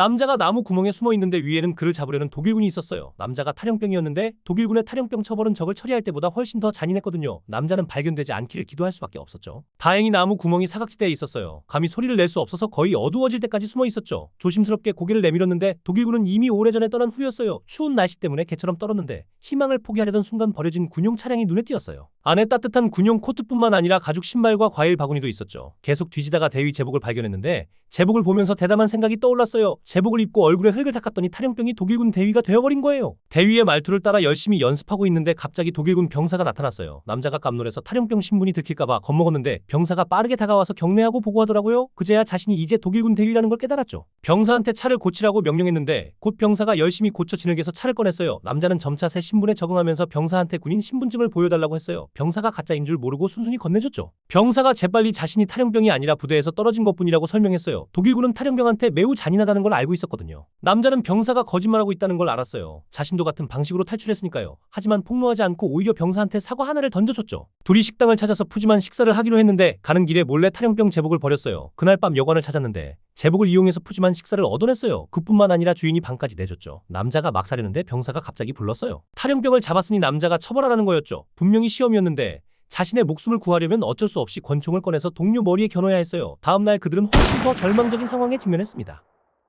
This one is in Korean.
남자가 나무 구멍에 숨어 있는데 위에는 그를 잡으려는 독일군이 있었어요. 남자가 탈영병이었는데 독일군의 탈영병 처벌은 적을 처리할 때보다 훨씬 더 잔인했거든요. 남자는 발견되지 않기를 기도할 수밖에 없었죠. 다행히 나무 구멍이 사각지대에 있었어요. 감히 소리를 낼 수 없어서 거의 어두워질 때까지 숨어 있었죠. 조심스럽게 고개를 내밀었는데 독일군은 이미 오래전에 떠난 후였어요. 추운 날씨 때문에 개처럼 떨었는데 희망을 포기하려던 순간 버려진 군용 차량이 눈에 띄었어요. 안에 따뜻한 군용 코트뿐만 아니라 가죽 신발과 과일 바구니도 있었죠. 계속 뒤지다가 대위 제복을 발견했는데 제복을 보면서 대담한 생각이 떠올랐어요. 제복을 입고 얼굴에 흙을 닦았더니 탈영병이 독일군 대위가 되어버린 거예요. 대위의 말투를 따라 열심히 연습하고 있는데 갑자기 독일군 병사가 나타났어요. 남자가 깜놀해서 탈영병 신분이 들킬까봐 겁먹었는데 병사가 빠르게 다가와서 경례하고 보고하더라고요. 그제야 자신이 이제 독일군 대위라는 걸 깨달았죠. 병사한테 차를 고치라고 명령했는데 곧 병사가 열심히 고쳐 진흙에서 차를 꺼냈어요. 남자는 점차 새 신분에 적응하면서 병사한테 군인 신분증을 보여달라고 했어요. 병사가 가짜인 줄 모르고 순순히 건네줬죠. 병사가 재빨리 자신이 탈영병이 아니라 부대에서 떨어진 것뿐이라고 설명했어요. 독일군은 탈영병한테 매우 잔인하다는 걸 알고 있었거든요. 남자는 병사가 거짓말하고 있다는 걸 알았어요. 자신도 같은 방식으로 탈출했으니까요. 하지만 폭로하지 않고 오히려 병사한테 사과 하나를 던져줬죠. 둘이 식당을 찾아서 푸짐한 식사를 하기로 했는데 가는 길에 몰래 탈영병 제복을 버렸어요. 그날 밤 여관을 찾았는데 제복을 이용해서 푸짐한 식사를 얻어냈어요. 그뿐만 아니라 주인이 방까지 내줬죠. 남자가 막 사려는데 병사가 갑자기 불렀어요. 탈영병을 잡았으니 남자가 처벌하라는 거였죠. 분명히 시험이었는데 자신의 목숨을 구하려면 어쩔 수 없이 권총을 꺼내서 동료 머리에 겨눠야 했어요. 다음날 그들은 훨씬 더 절망적인 상황에 직면했습니다.